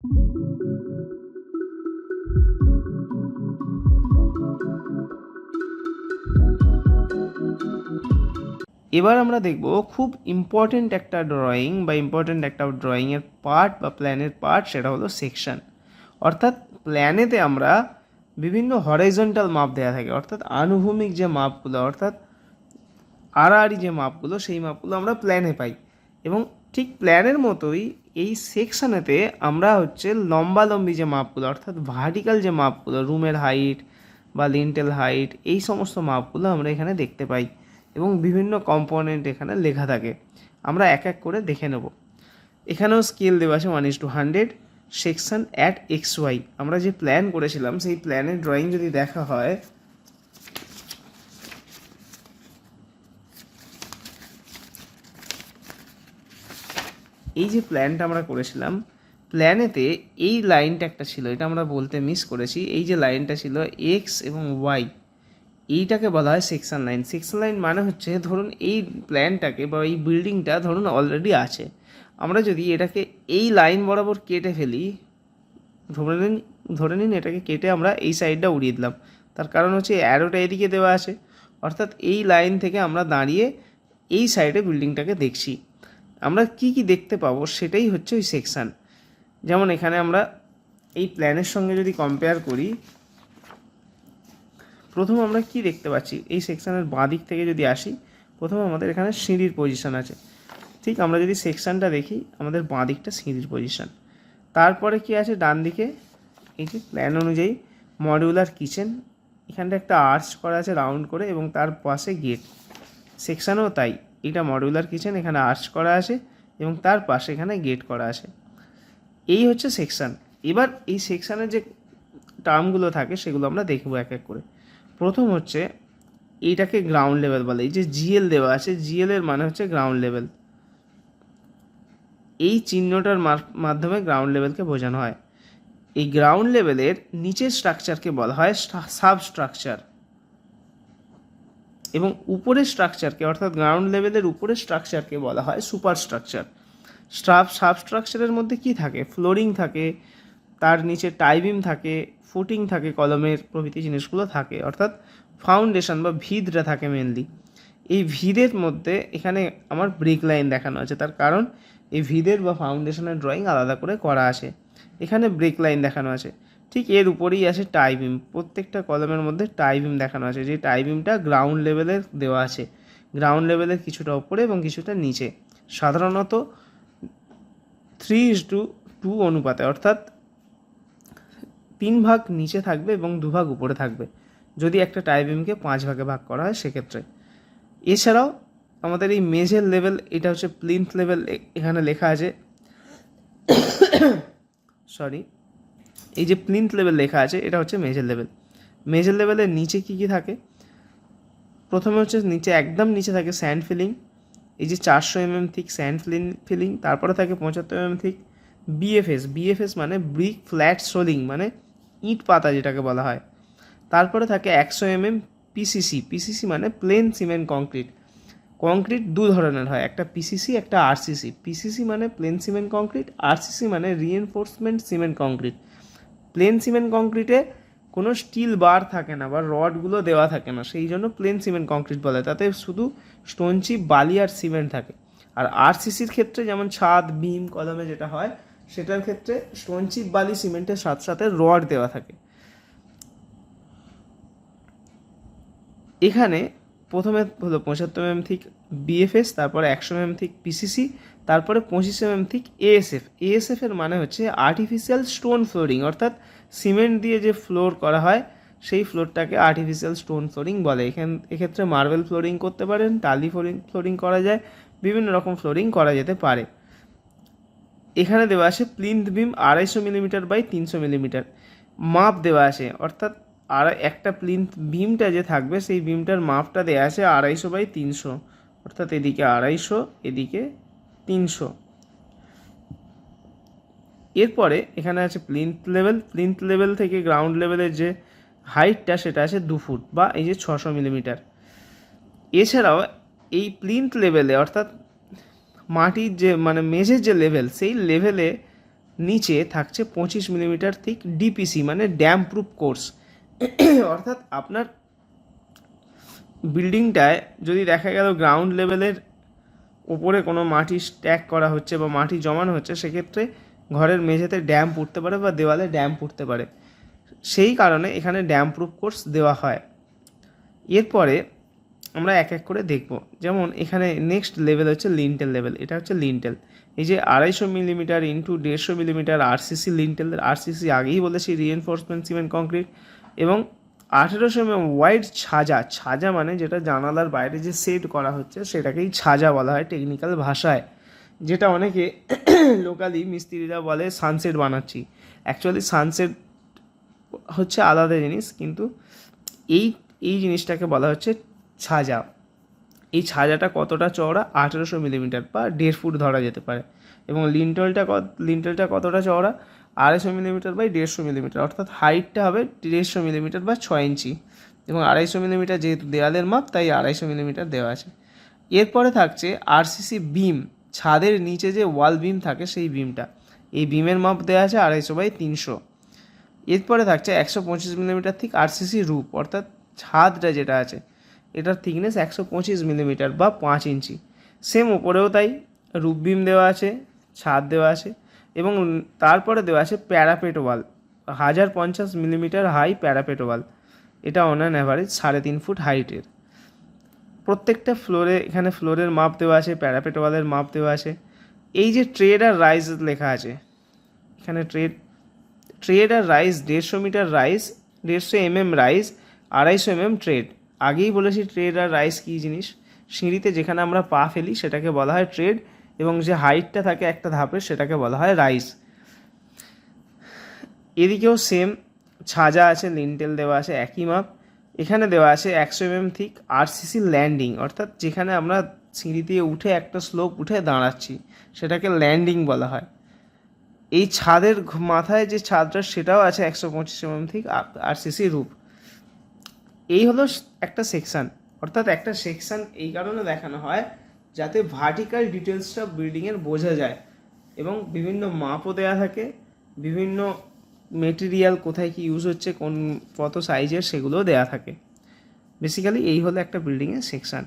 এবার আমরা দেখব খুব ইম্পর্টেন্ট একটা ড্রয়িং বা ইম্পর্টেন্ট একটা ড্রয়িংয়ের পার্ট বা প্ল্যানের পার্ট সেটা হলো সেকশন অর্থাৎ প্ল্যানেতে আমরা বিভিন্ন হরাইজন্টাল মাপ দেওয়া থাকে, অর্থাৎ আনুভূমিক যে মাপগুলো অর্থাৎ আড়াআড়ি যে মাপগুলো সেই মাপগুলো আমরা প্ল্যানে পাই এবং ঠিক প্ল্যানের মতোই এই সেকশানেতে আমরা হচ্ছে লম্বালম্বি যে মাপগুলো, অর্থাৎ ভার্টিক্যাল যে মাপগুলো, রুমের হাইট বা লিন্টেল হাইট এই সমস্ত মাপগুলো আমরা এখানে দেখতে পাই এবং বিভিন্ন কম্পোনেন্ট এখানে লেখা থাকে। আমরা এক এক করে দেখে নেব। এখানেও স্কেল দেওয়া আছে one is two hundred section at X Y আমরা যে প্ল্যান করেছিলাম, সেই প্ল্যানের ড্রয়িং যদি দেখা হয় এই যে প্ল্যানটা আমরা করেছিলাম প্ল্যানেতে এই লাইনটা একটা ছিল, এটা আমরা বলতে মিস করেছি, এই যে লাইনটা ছিল এক্স এবং ওয়াই এইটাকে বলা হয় সেকশন লাইন সেকশন লাইন মানে হচ্ছে ধরুন এই প্ল্যানটাকে বা এই বিল্ডিংটা ধরুন অলরেডি আছে। আমরা যদি এটাকে এই লাইন বরাবর কেটে ফেলি, ধরে নিন ধরে নিন এটাকে কেটে আমরা এই সাইডটা উড়িয়ে দিলাম। তার কারণ হচ্ছে অ্যারোটা এদিকে দেওয়া আছে। অর্থাৎ এই লাইন থেকে আমরা দাঁড়িয়ে এই সাইডে বিল্ডিংটাকে দেখছি। আমরা কি কি দেখতে পাবো সেটাই হচ্ছে ওই সেকশান যেমন এখানে আমরা এই প্ল্যানের সঙ্গে যদি কম্পেয়ার করি, প্রথম আমরা কি দেখতে পাচ্ছি? এই সেকশানের বাঁ দিক থেকে যদি আসি, প্রথম আমাদের এখানে সিঁড়ির পজিশন আছে। ঠিক আমরা যদি সেকশানটা দেখি, আমাদের বাঁ দিকটা সিঁড়ির পজিশন তারপরে কি আছে ডান দিকে? এই যে প্ল্যান অনুযায়ী মডিউলার কিচেন এখানটা একটা আর্চ করা আছে রাউন্ড করে এবং তার পাশে গেট সেকশানেও তাই। এটা মডিউলার কিচেন এখানে আর্চ করা আছে এবং তার পাশে এখানে গেট করা আছে। এই হচ্ছে সেকশান এবার এই সেকশানের যে টার্মগুলো থাকে সেগুলো আমরা দেখব এক এক করে। প্রথম হচ্ছে এইটাকে গ্রাউন্ড লেভেল বলে, এই যে জিএল দেওয়া আছে জিএল এর মানে হচ্ছে গ্রাউন্ড লেভেল এই চিহ্নটার মাধ্যমে গ্রাউন্ড লেভেলকে বোঝানো হয়। এই গ্রাউন্ড লেভেলের নিচের স্ট্রাকচারকে বলা হয় সাব স্ট্রাকচার এবং উপরের স্ট্রাকচারকে অর্থাৎ গ্রাউন্ড লেভেলের উপরের স্ট্রাকচারকে বলা হয় সুপার স্ট্রাকচার স্টাফ সাবস্ট্রাকচারের মধ্যে কি থাকে? ফ্লোরিং থাকে, তার নিচে টাইবিম থাকে ফুটিং থাকে, কলমের প্রভৃতি জিনিসগুলো থাকে, অর্থাৎ ফাউন্ডেশন বা ভিতটা থাকে মেনলি এই ভিদের মধ্যে এখানে আমার ব্রিক লাইন দেখানো আছে, তার কারণ এই ভিদের বা ফাউন্ডেশনের ড্রয়িং আলাদা করে করা আছে। এখানে ব্রিক লাইন দেখানো আছে। ঠিক এর উপরেই আছে টাইবিম প্রত্যেকটা কলমের মধ্যে টাইবিম দেখানো আছে। যে টাইবিমটা গ্রাউন্ড লেভেলের দেওয়া আছে। গ্রাউন্ড লেভেলের কিছুটা উপরে এবং কিছুটা নিচে। সাধারণত থ্রি টু টু অনুপাতে, অর্থাৎ তিন ভাগ নিচে থাকবে এবং দু ভাগ উপরে থাকবে। যদি একটা টাইবিমকে পাঁচ ভাগে ভাগ করা হয় সেক্ষেত্রে। এছাড়াও আমাদের এই মেজের লেভেল এটা হচ্ছে প্লিন্থ লেভেল এখানে লেখা আছে। সরি এই যে প্লিন্থ লেভেল লেখা আছে, এটা হচ্ছে মেজর লেভেল মেজর লেভেলের নিচে কি কি থাকে? প্রথমে হচ্ছে নিচে একদম নিচে থাকে স্যান্ড ফিলিং এই যে চারশো MM thick sand filling filling তারপরে থাকে পঁচাত্তর এমএম থিক বিএফএস বিএফএস মানে ব্রিক ফ্ল্যাট সোলিং মানে ইট পাতা যেটাকে বলা হয়। তারপরে থাকে একশো এমএম পিসিসি পিসিসি মানে প্লেন সিমেন্ট কংক্রিট কংক্রিট দু ধরনের হয়, একটা পিসিসি একটা আরসিসি পিসিসি মানে প্লেন সিমেন্ট কংক্রিট আরসিসি মানে reinforcement cement concrete plain cement কংক্রিটে কোনো স্টিল বার থাকে না বা রডগুলো দেওয়া থাকে না। সেই জন্য প্লেন সিমেন্ট কংক্রিট বলে। তাতে শুধু স্টোন চিপ বালি আর সিমেন্ট থাকে। আর আরসিসির ক্ষেত্রে যেমন ছাদ বিম কলমে যেটা হয়, সেটার ক্ষেত্রে স্টোন চিপ বালি সিমেন্টের সাথে সাথে রড দেওয়া থাকে। এখানে প্রথমে হলো পঁচাত্তর এম থিক বিএফএস তারপরে একশো এম থিক পিসিসি তারপরে পঁচিশ এম থিক এএসএফ এএসএফ এর মানে হচ্ছে আর্টিফিশিয়াল স্টোন ফ্লোরিং অর্থাৎ সিমেন্ট দিয়ে যে ফ্লোর করা হয়, সেই ফ্লোরটাকে আর্টিফিশিয়াল স্টোন ফ্লোরিং বলে। এখান, এক্ষেত্রে মার্বেল ফ্লোরিং করতে পারেন, টালি ফ্লোরিং ফ্লোরিং করা যায়, বিভিন্ন রকম ফ্লোরিং করা যেতে পারে। এখানে দেওয়া আছে প্লিন্থ বিম আড়াইশো মিলিমিটার বাই তিনশো মিলিমিটার। মাপ দেওয়া আছে, অর্থাৎ আর একটা প্লিন্থ বিমটা যে থাকবে, সেই বিমটার মাপটা দেওয়া আছে আড়াইশো বাই তিনশো। অর্থাৎ এদিকে আড়াইশো, এদিকে তিনশো। এরপরে এখানে আছে প্লিন্থ লেভেল। প্লিন্থ লেভেল থেকে গ্রাউন্ড লেভেলের যে হাইটটা, সেটা আছে দু ফুট বা এই যে ছশো মিলিমিটার। এছাড়াও এই প্লিন্থ লেভেলে, অর্থাৎ মাটির যে মানে মেঝের যে লেভেল, সেই লেভেলে নিচে থাকছে পঁচিশ মিলিমিটার থিক ডিপিসি মানে ড্যাম প্রুফ কোর্স। অর্থাৎ আপনার বিল্ডিংটায় যদি দেখা গেল গ্রাউন্ড লেভেলের ওপরে কোনো মাটি স্ট্যাক করা হচ্ছে বা মাটি জমানো হচ্ছে, সেক্ষেত্রে ঘরের মেঝেতে ড্যাম উঠতে পারে বা দেওয়ালে ড্যাম উঠতে পারে। সেই কারণে এখানে ড্যাম প্রুফ কোর্স দেওয়া হয়। এরপরে আমরা এক এক করে দেখব। যেমন এখানে নেক্সট লেভেল হচ্ছে লিন্টেল লেভেল এটা হচ্ছে লিন্টেল এই যে আড়াইশো মিলিমিটার ইন্টু দেড়শো মিলিমিটার আরসিসি লিন্টেল আরসিসি আগেই বলেছি রিএনফোর্সমেন্ট সিমেন্ট কংক্রিট এবং আঠেরোশো এম ওয়াইড ছাজা ছাজা মানে যেটা জানালার বাইরে যে সেট করা হচ্ছে সেটাকেই ছাজা বলা হয় টেকনিক্যাল ভাষায়। যেটা অনেকে লোকালি মিস্ত্রিরা বলে সানসেট বানাচ্ছি। অ্যাকচুয়ালি সানসেট হচ্ছে আলাদা জিনিস, কিন্তু এই এই জিনিসটাকে বলা হচ্ছে ছাজা। এই ছাজাটা কতটা চওড়া? আঠেরোশো মিলিমিটার বা দেড় ফুট ধরা যেতে পারে। এবং লিন্টলটা কত লিন্টলটা কতটা চওড়া? আড়াইশো মিলিমিটার বাই দেড়শো মিলিমিটার, অর্থাৎ হাইটটা হবে দেড়শো মিলিমিটার বা ছয় ইঞ্চি। এবং আড়াইশো মিলিমিটার যেহেতু দেওয়ালের মাপ, তাই আড়াইশো মিলিমিটার দেওয়া আছে। এরপরে থাকছে আরসিসি বিম, ছাদের নিচে যে ওয়াল বিম থাকে সেই বিমটা। এই বিমের মাপ দেওয়া আছে আড়াইশো বাই তিনশো। এরপরে থাকছে একশো পঁচিশ মিলিমিটার ঠিক আরসিসি রূপ, অর্থাৎ ছাদটা যেটা আছে, এটার থিকনেস একশো পঁচিশ মিলিমিটার বা পাঁচ ইঞ্চি। সেম ওপরেও তাই রূপ বিম দেওয়া আছে, ছাদ দেওয়া আছে। এবং তারপরে দেওয়া আছে প্যারাপেট ওয়াল। হাজার পঞ্চাশ মিলিমিটার হাই প্যারাপেট ওয়াল। এটা অন অ্যান অ্যাভারেজ সাড়ে তিন ফুট হাইটের প্রত্যেকটা ফ্লোরে এখানে ফ্লোরের মাপ দেওয়া আছে, প্যারাপেট ওয়ালের মাপ দেওয়া আছে। এই যে ট্রেড আর রাইস লেখা আছে, এখানে ট্রেড ট্রেড আর রাইস দেড়শো মিটার রাইস দেড়শো এমএম রাইস আড়াইশো এমএম ট্রেড আগেই বলেছি ট্রেড আর রাইস কী জিনিস? সিঁড়িতে যেখানে আমরা পা ফেলি, সেটাকে বলা হয় ট্রেড এবং যে হাইটটা থাকে একটা ধাপের সেটাকে বলা হয় রাইস। এদিকেও সেম ছাজা আছে লিন্টেল দেওয়া আছে, একই মাপ। এখানে দেওয়া আছে একশো এমএম থিক আরসিসি ল্যান্ডিং অর্থাৎ যেখানে আমরা সিঁড়ি দিয়ে উঠে একটা স্লোপ উঠে দাঁড়াচ্ছি, সেটাকে ল্যান্ডিং বলা হয়। এই ছাদের মাথায় যে ছাদটা, সেটাও আছে একশো পঁচিশ এমএম থেকে আরসিসি রূপ এই হলো একটা সেকশন অর্থাৎ একটা সেকশন এই কারণে দেখানো হয়। যাতে ভার্টিক্যাল ডিটেলসটা বিল্ডিংয়ের বোঝা যায় এবং বিভিন্ন মাপও দেওয়া থাকে, বিভিন্ন মেটেরিয়াল কোথায় কি ইউজ হচ্ছে, কোন কত সাইজের সেগুলোও দেওয়া থাকে। বেসিক্যালি এই হলো একটা বিল্ডিংয়ের সেকশন